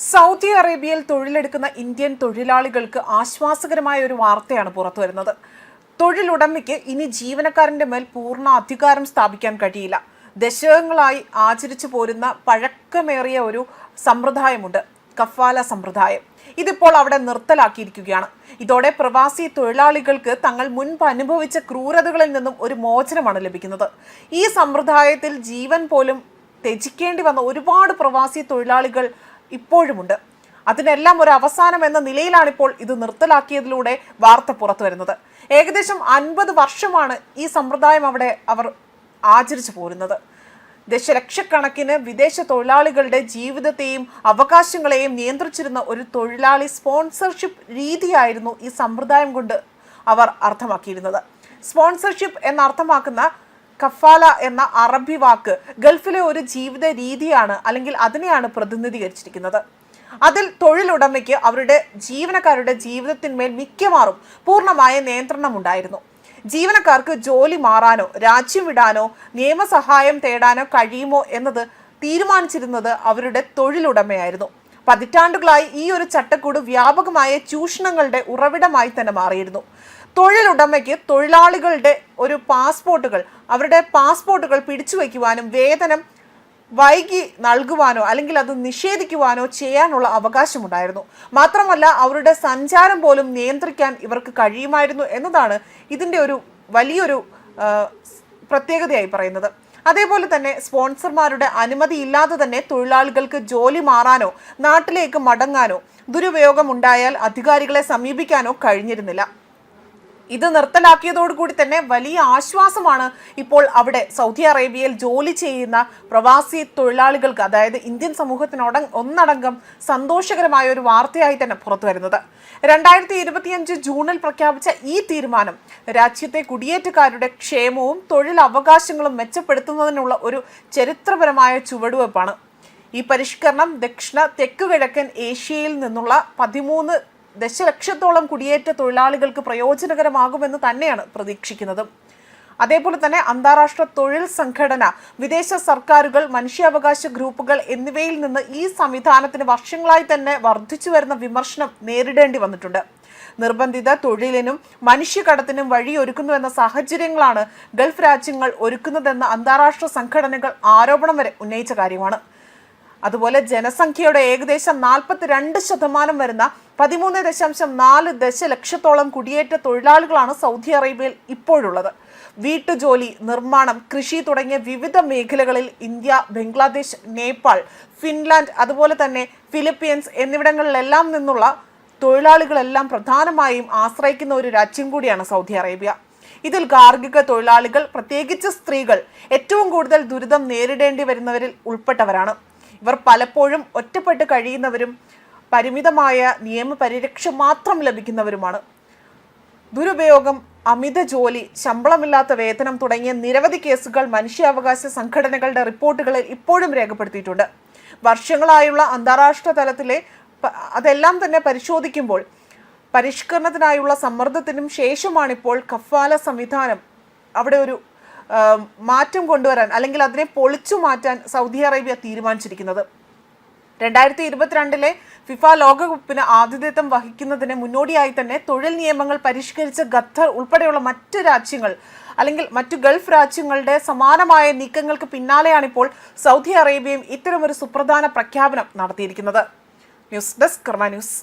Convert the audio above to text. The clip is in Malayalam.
സൗദി അറേബ്യയിൽ തൊഴിലെടുക്കുന്ന ഇന്ത്യൻ തൊഴിലാളികൾക്ക് ആശ്വാസകരമായ ഒരു വാർത്തയാണ് പുറത്തു വരുന്നത്. തൊഴിലുടമയ്ക്ക് ഇനി ജീവനക്കാരന്റെ മേൽ പൂർണ അധികാരം സ്ഥാപിക്കാൻ കഴിയില്ല. ദശകങ്ങളായി ആചരിച്ചു പോരുന്ന പഴക്കമേറിയ ഒരു സമ്പ്രദായമുണ്ട് കഫാല സമ്പ്രദായം. ഇതിപ്പോൾ അവിടെ നിർത്തലാക്കിയിരിക്കുകയാണ്. ഇതോടെ പ്രവാസി തൊഴിലാളികൾക്ക് തങ്ങൾ മുൻപ് അനുഭവിച്ച ക്രൂരതകളിൽ നിന്നും ഒരു മോചനമാണ് ലഭിക്കുന്നത്. ഈ സമ്പ്രദായത്തിൽ ജീവൻ പോലും ത്യജിക്കേണ്ടി വന്ന ഒരുപാട് പ്രവാസി തൊഴിലാളികൾ ഇപ്പോഴുമുണ്ട്. അതിനെല്ലാം ഒരു അവസാനം എന്ന നിലയിലാണിപ്പോൾ ഇത് നിർത്തലാക്കിയതിലൂടെ വാർത്ത പുറത്തു വരുന്നത്. ഏകദേശം അൻപത് വർഷമാണ് ഈ സമ്പ്രദായം അവിടെ അവർ ആചരിച്ചു പോരുന്നത്. ദശലക്ഷക്കണക്കിന് വിദേശ തൊഴിലാളികളുടെ ജീവിതത്തെയും അവകാശങ്ങളെയും നിയന്ത്രിച്ചിരുന്ന ഒരു തൊഴിലാളി സ്പോൺസർഷിപ്പ് രീതിയായിരുന്നു ഈ സമ്പ്രദായം കൊണ്ട് അവർ അർത്ഥമാക്കിയിരുന്നത്. സ്പോൺസർഷിപ്പ് എന്നർത്ഥമാക്കുന്ന കഫാല എന്ന അറബി വാക്ക് ഗൾഫിലെ ഒരു ജീവിത രീതിയാണ് അല്ലെങ്കിൽ അതിനെയാണ് പ്രതിനിധീകരിച്ചിരിക്കുന്നത്. അതിൽ തൊഴിലുടമയ്ക്ക് അവരുടെ ജീവനക്കാരുടെ ജീവിതത്തിന്മേൽ മിക്കവാറും പൂർണമായ നിയന്ത്രണം ഉണ്ടായിരുന്നു. ജീവനക്കാർക്ക് ജോലി മാറാനോ രാജ്യം വിടാനോ നിയമസഹായം തേടാനോ കഴിയുമോ എന്നത് തീരുമാനിച്ചിരുന്നത് അവരുടെ തൊഴിലുടമയായിരുന്നു. പതിറ്റാണ്ടുകളായി ഈ ഒരു ചട്ടക്കൂട് വ്യാപകമായ ചൂഷണങ്ങളുടെ ഉറവിടമായി തന്നെ മാറിയിരുന്നു. തൊഴിലുടമയ്ക്ക് തൊഴിലാളികളുടെ ഒരു പാസ്പോർട്ടുകൾ അവരുടെ പാസ്പോർട്ടുകൾ പിടിച്ചു വയ്ക്കുവാനും വേതനം വൈകി നൽകുവാനോ അല്ലെങ്കിൽ അത് നിഷേധിക്കുവാനോ ചെയ്യാനുള്ള അവകാശമുണ്ടായിരുന്നു. മാത്രമല്ല അവരുടെ സഞ്ചാരം പോലും നിയന്ത്രിക്കാൻ ഇവർക്ക് കഴിയുമായിരുന്നു എന്നതാണ് ഇതിന്റെ ഒരു വലിയൊരു പ്രത്യേകതയായി പറയുന്നത്. അതേപോലെ തന്നെ സ്പോൺസർമാരുടെ അനുമതി ഇല്ലാതെ തന്നെ തൊഴിലാളികൾക്ക് ജോലി മാറാനോ നാട്ടിലേക്ക് മടങ്ങാനോ ദുരുപയോഗം ഉണ്ടായാൽ അധികാരികളെ സമീപിക്കാനോ കഴിഞ്ഞിരുന്നില്ല. ഇത് നിർത്തലാക്കിയതോടുകൂടി തന്നെ വലിയ ആശ്വാസമാണ് ഇപ്പോൾ അവിടെ സൗദി അറേബ്യയിൽ ജോലി ചെയ്യുന്ന പ്രവാസി തൊഴിലാളികൾക്ക് അതായത് ഇന്ത്യൻ സമൂഹത്തിനോട ഒന്നടങ്കം സന്തോഷകരമായ ഒരു വാർത്തയായി തന്നെ പുറത്തു വരുന്നത്. രണ്ടായിരത്തി ഇരുപത്തിയഞ്ച് ജൂണിൽ പ്രഖ്യാപിച്ച ഈ തീരുമാനം രാജ്യത്തെ കുടിയേറ്റക്കാരുടെ ക്ഷേമവും തൊഴിൽ അവകാശങ്ങളും മെച്ചപ്പെടുത്തുന്നതിനുള്ള ഒരു ചരിത്രപരമായ ചുവടുവെപ്പാണ് ഈ പരിഷ്കരണം ദക്ഷിണ തെക്കുകിഴക്കൻ ഏഷ്യയിൽ നിന്നുള്ള പതിമൂന്ന് ദശലക്ഷത്തോളം കുടിയേറ്റ തൊഴിലാളികൾക്ക് പ്രയോജനകരമാകുമെന്ന് തന്നെയാണ് പ്രതീക്ഷിക്കുന്നത്. അതേപോലെ തന്നെ അന്താരാഷ്ട്ര തൊഴിൽ സംഘടന വിദേശ സർക്കാരുകൾ മനുഷ്യാവകാശ ഗ്രൂപ്പുകൾ എന്നിവയിൽ നിന്ന് ഈ സംവിധാനത്തിന് വർഷങ്ങളായി തന്നെ വർദ്ധിച്ചു വരുന്ന വിമർശനം നേരിടേണ്ടി വന്നിട്ടുണ്ട്. നിർബന്ധിത തൊഴിലിനും മനുഷ്യകടത്തിനും വഴിയൊരുക്കുന്നുവെന്ന സാഹചര്യങ്ങളാണ് ഗൾഫ് രാജ്യങ്ങൾ ഒരുക്കുന്നതെന്ന് അന്താരാഷ്ട്ര സംഘടനകൾ ആരോപണം വരെ ഉന്നയിച്ച കാര്യമാണ്. അതുപോലെ ജനസംഖ്യയുടെ ഏകദേശം നാൽപ്പത്തിരണ്ട് ശതമാനം വരുന്ന പതിമൂന്ന് ദശാംശം നാല് ദശലക്ഷത്തോളം കുടിയേറ്റ തൊഴിലാളികളാണ് സൗദി അറേബ്യയിൽ ഇപ്പോഴുള്ളത്. വീട്ടുജോലി നിർമ്മാണം കൃഷി തുടങ്ങിയ വിവിധ മേഖലകളിൽ ഇന്ത്യ ബംഗ്ലാദേശ് നേപ്പാൾ ഫിൻലാൻഡ് അതുപോലെ തന്നെ ഫിലിപ്പീൻസ് എന്നിവിടങ്ങളിലെല്ലാം നിന്നുള്ള തൊഴിലാളികളെല്ലാം പ്രധാനമായും ആശ്രയിക്കുന്ന ഒരു രാജ്യം കൂടിയാണ് സൗദി അറേബ്യ. ഇതിൽ ഗാർഹിക തൊഴിലാളികൾ പ്രത്യേകിച്ച് സ്ത്രീകൾ ഏറ്റവും കൂടുതൽ ദുരിതം നേരിടേണ്ടി വരുന്നവരിൽ ഉൾപ്പെട്ടവരാണ്. ഇവർ പലപ്പോഴും ഒറ്റപ്പെട്ട് കഴിയുന്നവരും പരിമിതമായ നിയമപരിരക്ഷ മാത്രം ലഭിക്കുന്നവരുമാണ്. ദുരുപയോഗം അമിത ജോലി ശമ്പളമില്ലാത്ത വേതനം തുടങ്ങിയ നിരവധി കേസുകൾ മനുഷ്യാവകാശ സംഘടനകളുടെ റിപ്പോർട്ടുകളിൽ ഇപ്പോഴും രേഖപ്പെടുത്തിയിട്ടുണ്ട്. വർഷങ്ങളായുള്ള അന്താരാഷ്ട്ര തലത്തിലെ അതെല്ലാം തന്നെ പരിശോധിക്കുമ്പോൾ പരിഷ്കരണത്തിനായുള്ള സമ്മർദ്ദത്തിനും ശേഷമാണിപ്പോൾ കഫാല സംവിധാനം അവിടെ ഒരു മാറ്റം കൊണ്ടുവരാൻ അല്ലെങ്കിൽ അതിനെ പൊളിച്ചു മാറ്റാൻ സൗദി അറേബ്യ തീരുമാനിച്ചിരിക്കുന്നത്. രണ്ടായിരത്തി ഇരുപത്തിരണ്ടിലെ ഫിഫ ലോകകപ്പിന് ആതിഥേയത്വം വഹിക്കുന്നതിന് മുന്നോടിയായി തന്നെ തൊഴിൽ നിയമങ്ങൾ പരിഷ്കരിച്ച ഖത്തർ ഉൾപ്പെടെയുള്ള മറ്റ് രാജ്യങ്ങൾ അല്ലെങ്കിൽ മറ്റു ഗൾഫ് രാജ്യങ്ങളുടെ സമാനമായ നീക്കങ്ങൾക്ക് പിന്നാലെയാണിപ്പോൾ സൗദി അറേബ്യയും ഇത്തരമൊരു സുപ്രധാന പ്രഖ്യാപനം നടത്തിയിരിക്കുന്നത്. News desk Karma News.